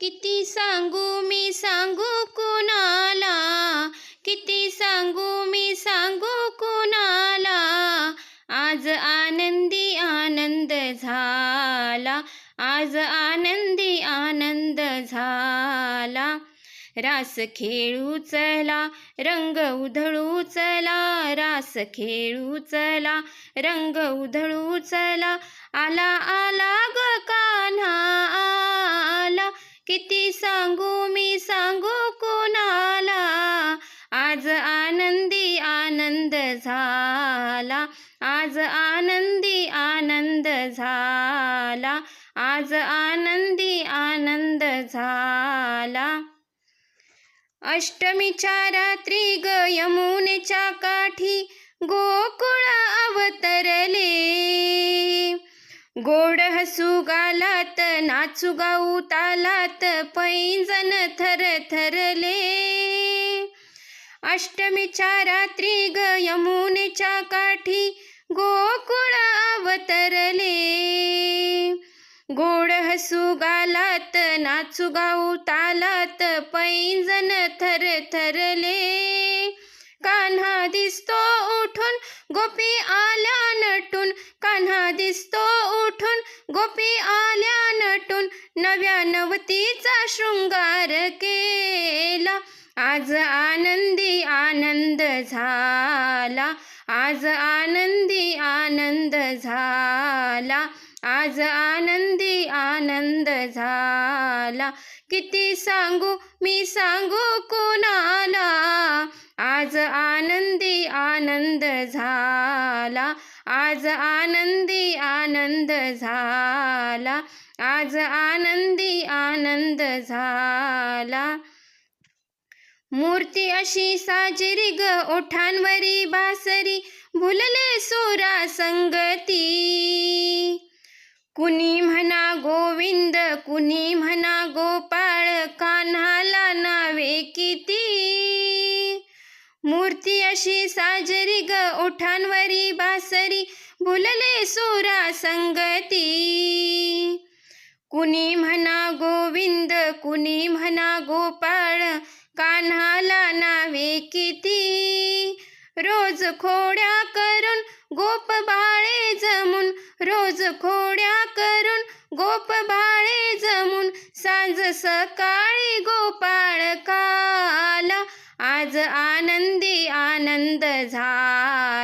किती सांगू मी सांगू कुणाला? किती सांगू मी सांगू कुणाला? आज आनंदी आनंद झाला. आज आनंदी आनंद झाला. रास खेळू चला रंग उधळू चला रास खेळू चला रंग उधळू चला आला आला किती सांगू मी सांगू कोणाला? आज आनंदी आनंद झाला. आज आनंदी आनंद झाला. आज आनंदी आनंद झाला. अष्टमीच्या रात्री ग यमुनेच्या काठी गोकुळ अवतरले गोड हसू गालात नाचू गाऊ तालात पैंजन थर थरले. अष्टमीच्या रात्री ग यमुनेच्या काठी गोकुळ अवतरले. गोड हसू गालात नाचू गाऊ तालात पैंजन थर थरले. कान्हा दिसतो उठून गोपी आल्या नटून. कान्हा दिसतो उठून गोपी आल्या नटून नव्या नवतीचा शृंगार केला. आज आनंदी आनंद झाला आज आनंदी आनंद झाला आज आनंदी आनंद झाला. किती सांगू मी सांगू कोण आनंद झाला. आज आनंदी आनंद झाला. मूर्ती अशी साजरी ग ओठांवरी बासरी भुलले सोरा संगती. कुणी म्हणा गोविंद कुणी म्हणा गोपाळ कान्हाला नावे किती. मूर्ती अशी साजरी ग ओठांवरी बासरी भुलले सोरा संगती. कुणी म्हणा गोविंद कुणी म्हणा गोपाळ कान्हाला नावे किती? रोज खोड्या करून गोप बाळे जमून रोज खोड्या करून गोप बाळे जमून सांज सकाळी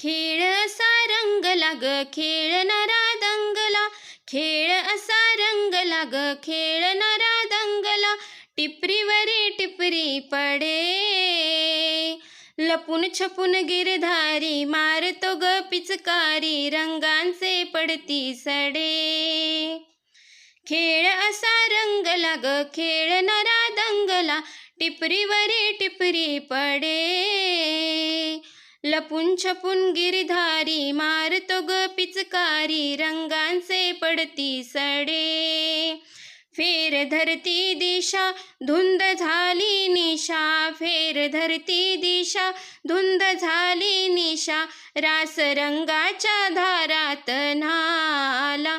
खेळ असा रंगला ग खेळणारा दंगला. खेळ असा रंगला ग खेळणारा दंगला. टिपरीवरी टिपरी पडे. लपून छपून गिरधारी मारतो ग पिचकारी रंगांचे पडती सडे. खेळ असा रंगला ग खेळणारा दंगला. टिपरीवरी टिपरी पडे. लपून छपून गिरधारी मारतो ग पिचकारी रंगांचे पडती सडे. फेर धरती दिशा धुंद झाली निशा. फेर धरती दिशा धुंद झाली निशा. रास रंगाच्या धारात न्हाला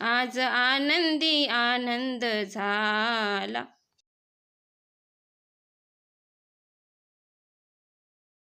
आज आनंदी आनंद झाला.